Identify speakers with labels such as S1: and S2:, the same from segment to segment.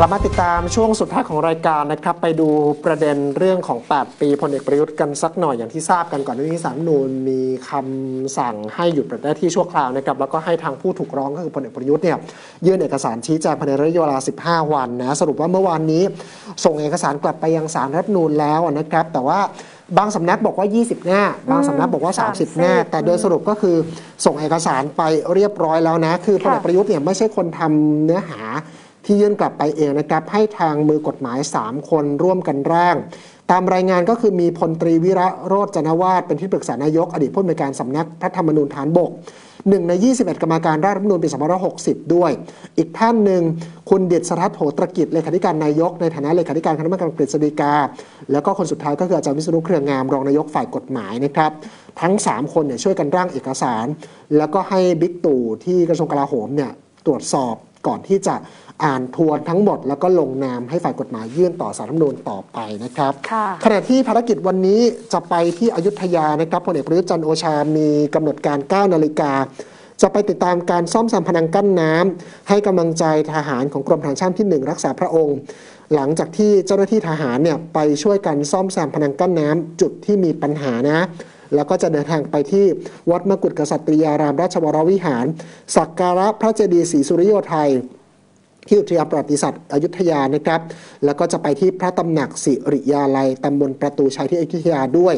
S1: กลับมาติดตามช่วงสุดท้ายของรายการนะครับ ไปดูประเด็นเรื่องของ 8 ปีพลเอกประยุทธ์กันสักหน่อยอย่างที่ทราบกันก่อนหน้านี้สารรัฐธรรมนูญมีคำสั่งให้หยุดปฏิบัติหน้าที่ชั่วคราวนะครับแล้วก็ให้ทางผู้ถูกร้องก็คือพลเอกประยุทธ์เนี่ยยื่นเอกสารชี้แจงภายในระยะเวลา 15 วันนะสรุปว่าเมื่อวานนี้ ส่งเอกสารกลับไปยังสารรัฐธรรมนูญแล้วนะครับ แต่ว่าบางสำนักบอกว่า 20 หน้า บางสำนักบอกว่า 30 หน้า แต่โดยสรุปก็คือส่งเอกสารไปเรียบร้อยแล้วนะ คือพลเอกประยุทธ์เนี่ยไม่ใช่คนทำเนื้อหา ที่ยื่นกลับไปเองนะครับให้ทางมือกฎหมาย 3 คนร่วมกันร่าง ตามรายงานก็คือมีพลตรีวิระโรจนวาดเป็นที่ปรึกษานายก อดีตผู้อำนวยการสำนักพระธรรมนูญฐานบกหนึ่งใน 21 กรรมการร่างรัฐธรรมนูญปี2560 ด้วย อีกท่านหนึ่ง คุณเดชสรัตโหตรกิจเลขาธิการนายก ในฐานะเลขาธิการคณะกรรมการกฤษฎีกา แล้วก็คนสุดท้ายก็คืออาจารย์วิษณุเครืองามรองนายกฝ่ายกฎหมายนะครับ ทั้ง 3 คนเนี่ยช่วยกันร่างเอกสาร แล้วก็ให้บิ๊กตู่ที่กระทรวงกลาโหมเนี่ยตรวจสอบ ก่อนที่จะอ่านทวนทั้งหมด แล้วก็ลงนามให้ฝ่ายกฎหมายยื่นต่อสารรัฐธรรมนูญต่อไปนะครับ
S2: ค่ะ
S1: ขณะที่ภารกิจวันนี้จะไปที่อยุธยานะครับพลเอกประยุทธ์จันทร์โอชา มีกำหนดการ 9 นาฬิกา จะไปติดตามการซ่อมแซมพนังกั้นน้ำให้กำลังใจทหารของกรมทหารช่างที่ 1 รักษาพระองค์ หลังจากที่เจ้าหน้าที่ทหารเนี่ยไปช่วยกันซ่อมแซมพนังกั้นน้ำจุดที่มีปัญหานะ แล้วก็จะเดินทางไปที่วัดมกุฎกษัตริยารามราชวรวิหาร สักการะพระเจดีย์ศรีสุริโยไทย ที่อุทยานประวัติศาสตร์อยุธยานะครับ แล้วก็จะไปที่พระตำหนักสิริยาลัยตำบลประตูชัยที่อยุธยาด้วย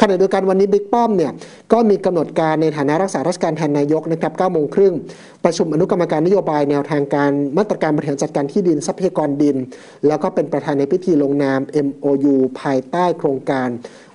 S1: ขณะเดียวกันวันนี้บิ๊กป้อมเนี่ยก็มีกำหนดการในฐานะรักษาราชการแทนนายกนะครับ9โมงครึ่งประชุมอนุกรรมการนโยบายแนวทางการมาตรการบริหารจัดการที่ดินทรัพยากรดิน แล้วก็เป็นประธานในพิธีลงนาม MOU ภายใต้โครงการ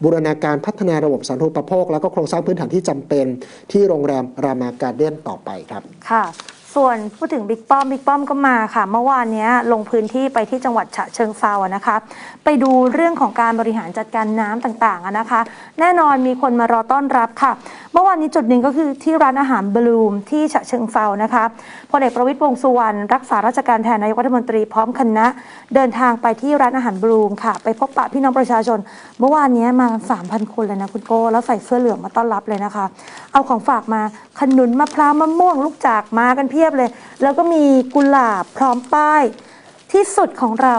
S1: บูรณาการพัฒนาระบบสาธารณูปโภค แล้วก็โครงสร้างพื้นฐานที่จำเป็นที่โรงแรมรามาการเด้นต่อไปครับ
S2: ค่ะ ส่วนพูดถึงบิ๊กป้อมบิ๊กป้อมก็มาค่ะ เมื่อวานนี้ลงพื้นที่ไปที่จังหวัดฉะเชิงเซาอะนะคะ ไปดูเรื่องของการบริหารจัดการน้ำต่างๆอะนะคะ แน่นอนมีคนมารอต้อนรับค่ะ เมื่อวานนี้จุดหนึ่งก็คือที่ร้านอาหารบลูมที่ฉะเชิงเซานะคะพลเอกประวิตรวงสุวรรณรักษาราชการแทนนายกรัฐมนตรีพร้อมคณะ เดินทางไปที่ร้านอาหารบลูมค่ะ ไปพบปะพี่น้องประชาชน เมื่อวานนี้มา3,000คนเลยนะคุณโก้แล้วใส่เสื้อเหลืองมาต้อนรับเลยนะคะ เอาของฝากมาขนุนมะพร้าวมะม่วงลูกจากมากันเพียบเลย แล้วก็มีกุหลาบพร้อมป้าย ที่สุดของเรา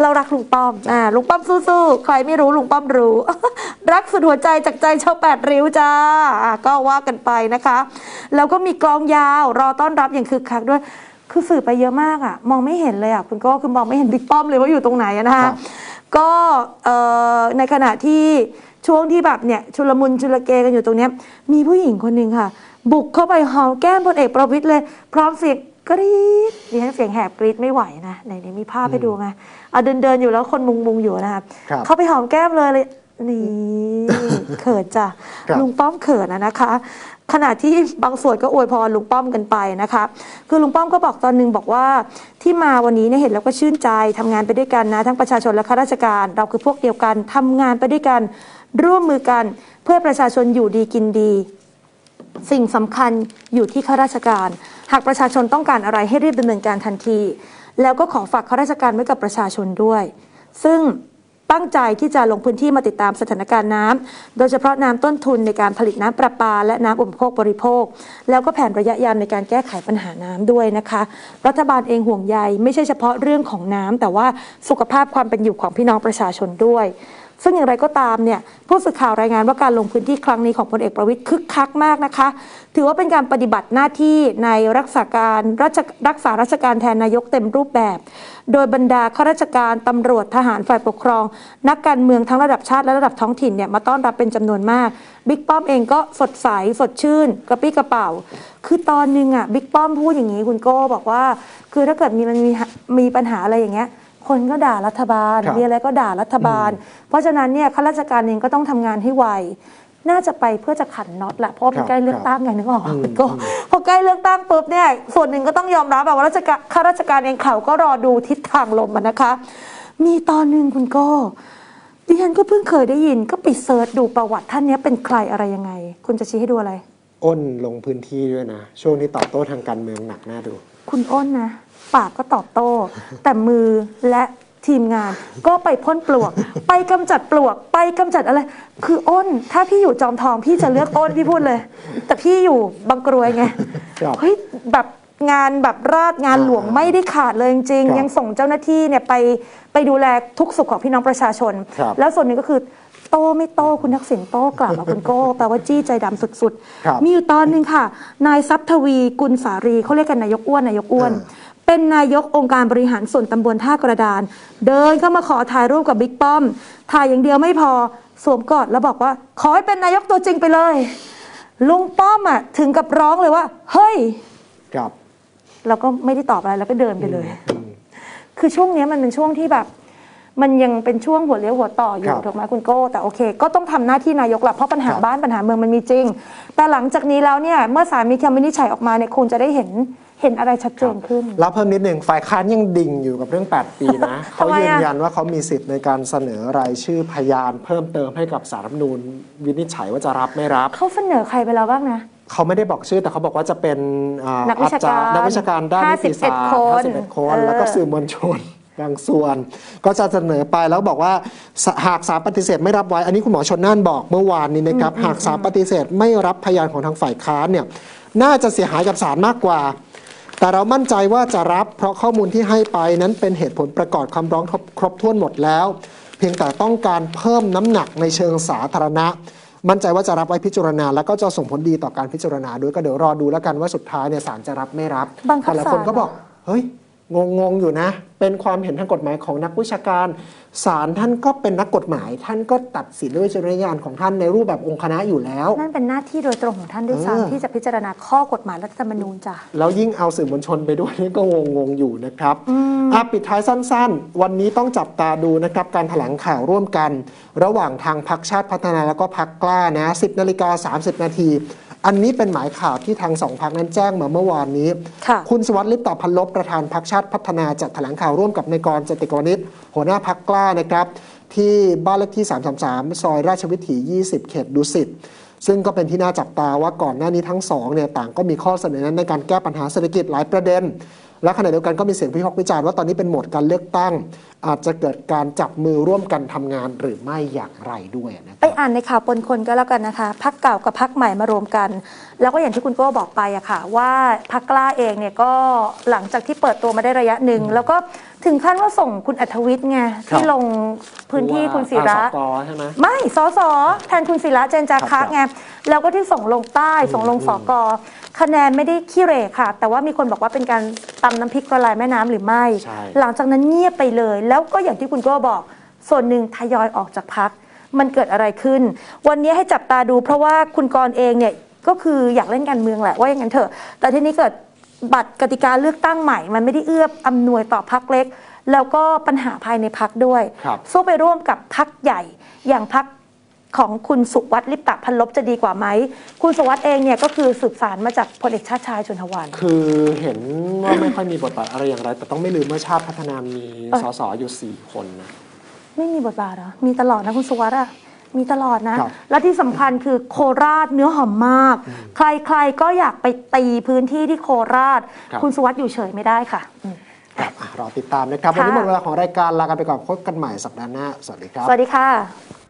S2: เรารักลุงป้อมอ่าลุงป้อมสู้ๆใครไม่รู้ลุงป้อมรู้ รักสุดหัวใจจากใจชาวแปดริ้วจ้าอ่าก็ว่ากันไปนะคะ แล้วก็มีกลองยาวรอต้อนรับอย่างคึกคักด้วยคือสื่อไปเยอะมากอะมองไม่เห็นเลยอะคุณโก็คือมองไม่เห็นบิ๊กป้อมเลยว่าอยู่ตรงไหนอะนะ
S1: ครั
S2: คะ
S1: บ
S2: ก็เอ่อในขณะที่ช่วงที่แบบเนี่ยชุลมุนชุลเกกันอยู่ตรงเนี้ยมีผู้หญิงคนหนึ่งค่ะ บุกเข้าไปหอมแก้มพลเอกประวิตยเลย พร้อมเสียงกรี๊ดดิฉันเสียงแหบกรี๊ดไม่ไหวนะไหนๆมีภาพให้ดูไงเอาเดินเดินๆอยู่แล้วคนมุงมุงๆอยู่นะครับ
S1: ครับ
S2: เข้าไปหอมแก้มเลยเลย นี่ เขินจ้ะ
S1: ครับ
S2: ลุงป้อมเขินนะนะคะ ขณะที่บางส่วนก็อวยพรลุงป้อมกันไปนะคะ คือลุงป้อมก็บอกตอนหนึงบอกว่าที่มาวันนี้เนี่ยเห็นแล้วก็ชื่นใจทำงานไปด้วยกันนะ ทั้งประชาชนและข้าราชการ เราคือพวกเดียวกันทำงานไปด้วยกัน ร่วมมือกันเพื่อประชาชนอยู่ดีกินดี สิ่งสำคัญอยู่ที่ข้าราชการ หากประชาชนต้องการอะไรให้รีบดำเนินการทันที แล้วก็ขอฝากข้าราชการไว้กับประชาชนด้วย ซึ่งตั้งใจที่จะลงพื้นที่มาติดตามสถานการณ์น้ำโดยเฉพาะน้ำต้นทุนในการผลิตน้ำประปา และน้ำอุปโภคบริโภค แล้วก็แผนระยะยาวในการแก้ไขปัญหาน้ำด้วยนะคะ รัฐบาลเองห่วงใยไม่ใช่เฉพาะเรื่องของน้ำแต่ว่าสุขภาพความเป็นอยู่ของพี่น้องประชาชนด้วย ซึ่งอย่างไรก็ตามเนี่ยผู้สื่อข่าวรายงานว่าการลงพื้นที่ครั้งนี้ของพลเอกประวิตยคึกคักมากนะคะ ถือว่าเป็นการปฏิบัติหน้าที่ในรักษาการรัชรักษาราชการแทนนายกเต็มรูปแบบ โดยบรรดาข้าราชการตำรวจทหารฝ่ายปกครอง นักการเมืองทั้งระดับชาติและระดับท้องถิ่นเนี่ยมาต้อนรับเป็นจำนวนมากบิ๊กป้อมเองก็สดใสสดชื่น กระปี้กระเป๋า คือตอนนึงอะบิ๊กป้อมพูดอย่างนี้คุณโก้บอกว่า คือถ้าเกิดมีมันมีมีปัญหาอะไรอย่างเงี้ย คนก็ด่ารัฐบาล
S1: ครับ
S2: มีอะไรก็ด่ารัฐบาล เพราะฉะนั้นเนี่ยข้าราชการเองก็ต้องทำงานให้ไว น่าจะไปเพื่อจะขันน็อตแหละเพราะว่ามันใกล้เลือกตั้งไงนึกออกปะ
S1: อืม
S2: ก็พอใกล้เลือกตั้งปุ๊บเนี่ยส่วนหนึ่งก็ต้องยอมรับแบบว่าราชการข้าราชการเองเขาก็รอดูทิศทางลมอะนะคะ มีตอนหนึ่งคุณโก็ดิฉันก็เพิ่งเคยได้ยินก็ไปเซิร์ชดูประวัติท่านเนี้ยเป็นใครอะไรยังไง คุณจะชี้ให้ดูอะไร
S1: อ้นลงพื้นที่ด้วยนะ ช่วงนี้ตอบโต้ทางการเมืองหนักหน้าดู
S2: คุณอ้นนะ ปากก็ตอบโต้ แต่มือและทีมงาน ก็ไปพ่นปลวก ไปกำจัดปลวก ไปกำจัดอะไร คืออ้น ถ้าพี่อยู่จอมทองพี่จะเลือกอ้นพี่พูดเลย แต่พี่อยู่บางกรวยไง
S1: ครับ
S2: เฮ้ยแบบงานแบบราชงานหลวง
S1: อ่า
S2: ไม่ได้ขาดเลยจริง
S1: ครับ
S2: ๆยังส่งเจ้าหน้าที่เนี่ยไปไปดูแลทุกสุขของพี่น้องประชาชน
S1: ครับ
S2: แล้วส่วนหนึ่งก็คือ โตไม่โตคุณทักษิณโตกลับอะคุณโก้แปลว่าจี้ใจดำสุด
S1: ครับ
S2: ๆ มีอยู่ตอนหนึ่งค่ะ นายทรัพย์ทวีกุลสารีเขาเรียกกันนายกอ้วนนายกอ้วน
S1: เออ
S2: เป็นนายกองค์การบริหารส่วนตำบลท่ากระดาน เดินเข้ามาขอถ่ายรูปกับบิ๊กป้อม ถ่ายอย่างเดียวไม่พอสวมกอดแล้วบอกว่า ขอให้เป็นนายกตัวจริงไปเลย ลุงป้อมอะถึงกับร้องเลยว่า เฮ้ย
S1: ครับ
S2: เราก็ไม่ได้ตอบอะไรแล้วก็เดินไปเลย คือช่วงเนี้ยมันเป็นช่วงที่แบบ มันยังเป็นช่วงหัวเลี้ยวหัวต่ออ
S1: ค
S2: ยู่
S1: รับ
S2: ถูกไหมคุณโก้แต่โอเค ก็ต้องทำหน้าที่นายกแหละเพราะปัญหา
S1: ครับ
S2: บ้านปัญหาเมืองมันมีจริง แต่หลังจากนี้แล้วเนี่ยเมื่อศาลมีคำวินิจฉัยออกมาเนี่ยคงจะได้เห็นเห็นอะไรชัดเจนขึ้น
S1: แล้วเพิ่มนิดหนึ่งฝ่ายค้านยังดิ่งอยู่กับเรื่อง 8 ปีนะ เขา
S2: ทำไม
S1: ยืน
S2: อะ
S1: ยันว่าเขามีสิทธิ์ในการเสนอรายชื่อพยาน เพิ่มเติมให้กับสารรัฐธรรมนูญวินิจฉัยว่าจะรับไม่รับ
S2: เขาเสนอใครไปแล้วบ้างนะ
S1: เขาไม่ได้บอกชื่อแต่เขาบอกว่าจะเป็นอ่า
S2: นักวิชาการ
S1: อจย์นักวิชาการด้านนิติศาสตร์
S2: 51คน
S1: 51คน
S2: เออ
S1: แล้วก็สื่อมวลชน บางส่วน ก็จะเสนอไปแล้วบอกว่าสหากศาลปฏิเสธไม่รับไว้ อันนี้คุณหมอชนน่านบอกเมื่อวานนี้นะครับ หากศาลปฏิเสธไม่รับพยานของทางฝ่ายค้านเนี่ยน่าจะเสียหายกับศาลมากกว่า แต่เรามั่นใจว่าจะรับเพราะข้อมูลที่ให้ไปนั้นเป็นเหตุผลประกอบคำร้องครบครบถ้วนหมดแล้ว เพียงแต่ต้องการเพิ่มน้ำหนักในเชิงสาธารณะ มั่นใจว่าจะรับไว้พิจารณา แล้วก็จะส่งผลดีต่อการพิจารณาด้วยก็เดี๋ยวรอดูแล้วกันว่าสุดท้ายเนี่ยศาลจะรับไม่รับ
S2: บังคับ
S1: แต่ละคนก็
S2: ศาล
S1: บอกเฮ้ย งงงๆอยู่นะ เป็นความเห็นทางกฎหมายของนักวิชาการศาลท่านก็เป็นนักกฎหมาย ท่านก็ตัดสินด้วยวิจารณญาณของท่านในรูปแบบองค์คณะอยู่แล้ว
S2: นั่นเป็นหน้าที่โดยตรงของท่านด้วย
S1: เออ
S2: ซ้ำที่จะพิจารณาข้อกฎหมายรัฐธรรมนูญจ้ะ
S1: แล้วยิ่งเอาสื่อมวลชนไปด้วยนี่ก็งงๆอยู่นะครับอะปิดท้ายสั้นๆ วันนี้ต้องจับตาดูนะครับการแถลงข่าวร่วมกัน ระหว่างทางพักชาติพัฒนาแล้วก็พักกล้านะ 10นาฬิกา30นาที อันนี้เป็นหมายข่าวที่ทางสองพักนั้นแจ้งมาเมื่อวานนี้
S2: ค่ะ
S1: คุณสวัสดิ์ลิปตาพันลบประธานพักชาติพัฒนาจัดแถลงข่าวร่วมกับนายกรจติกวนิชหัวหน้าพักกล้านะครับ ที่บ้านเลขที่ 333 ซอยราชวิถี 20 เขตดุสิตซึ่งก็เป็นที่น่าจับตาว่าก่อนหน้านี้ทั้งสองเนี่ยต่างก็มีข้อเสนอนั้นในการแก้ปัญหาเศรษฐกิจหลายประเด็น และขณะเดียวกันก็มีเสียงพิพากษ์วิจารณ์ว่าตอนนี้เป็นโหมดการเลือกตั้ง อาจจะเกิดการจับมือร่วมกันทำงานหรือไม่อย่างไรด้วยนะ
S2: ไปอ่านในข่าวปนคนก็แล้วกันนะคะพักเก่ากับพักใหม่มารวมกัน แล้วก็อย่างที่คุณโก้บอกไปอะค่ะ ว่าพักกล้าเองเนี่ยก็หลังจากที่เปิดตัวมาได้ระยะหนึ่งแล้วก็ ถึงขั้นว่าส่งคุณอัธวิทย์ไง
S1: ครับ
S2: ที่ลงพื้นที่คุณศิระ
S1: อ่าสกใช่ไหม
S2: ไม่สอสอแทนคุณศิระเจนจา
S1: ครั
S2: คะ
S1: บ
S2: ไงแล้วก็ที่ส่งลงใต้ส่งลงสกคะแนนไม่ได้ขี้เหร่ค่ะ แต่ว่ามีคนบอกว่าเป็นการตำน้ำพริกละลายแม่น้ำหรือไม่
S1: ใช่
S2: หลังจากนั้นเงียบไปเลย แล้วก็อย่างที่คุณโก้บอก ส่วนหนึ่งทยอยออกจากพัก มันเกิดอะไรขึ้น วันนี้ให้จับตาดูเพราะว่าคุณกรณ์เองเนี่ยก็คืออยากเล่นการเมืองแหละว่าอย่างนั้นเถอะ แต่ทีนี้เกิด บัตรกติกาเลือกตั้งใหม่ มันไม่ได้เอื้ออำนวยต่อพักเล็ก แล้วก็ปัญหาภายในพักด้วย
S1: ครับ
S2: สู้ไปร่วมกับพักใหญ่อย่างพักของคุณสุวัสดิ์ลิปตะพันลบจะดีกว่าไหม คุณสุวัสดิ์เองเนี่ยก็คือสืบสารมาจากพลเอกชาติชายชุนทวัน
S1: คือเห็นว่าไม่ค่อยมีบทบาทอะไรอย่างไร แต่ต้องไม่ลืมว่าชาติพัฒนามี
S2: เออ
S1: สสอยู่4คนนะ
S2: ไม่มีบทบาทเหรอ มีตลอดนะคุณสุวัสดิ์อะ มีตลอดนะ
S1: ครับ
S2: และที่สำคัญคือโคราชเนื้อหอมมาก ใครๆก็อยากไปตีพื้นที่ที่โคราช
S1: ครับ
S2: คุณสุวัสดิ์อยู่เฉยไม่ได้ค่ะอืม
S1: ครับอะรอติดตามนะครับ วันนี้
S2: ค่ะ
S1: หมดเวลาของรายการลากันไปก่อนพบกันใหม่สัปดาห์หน้า สวัสดีครับ
S2: สวัสดีค่ะ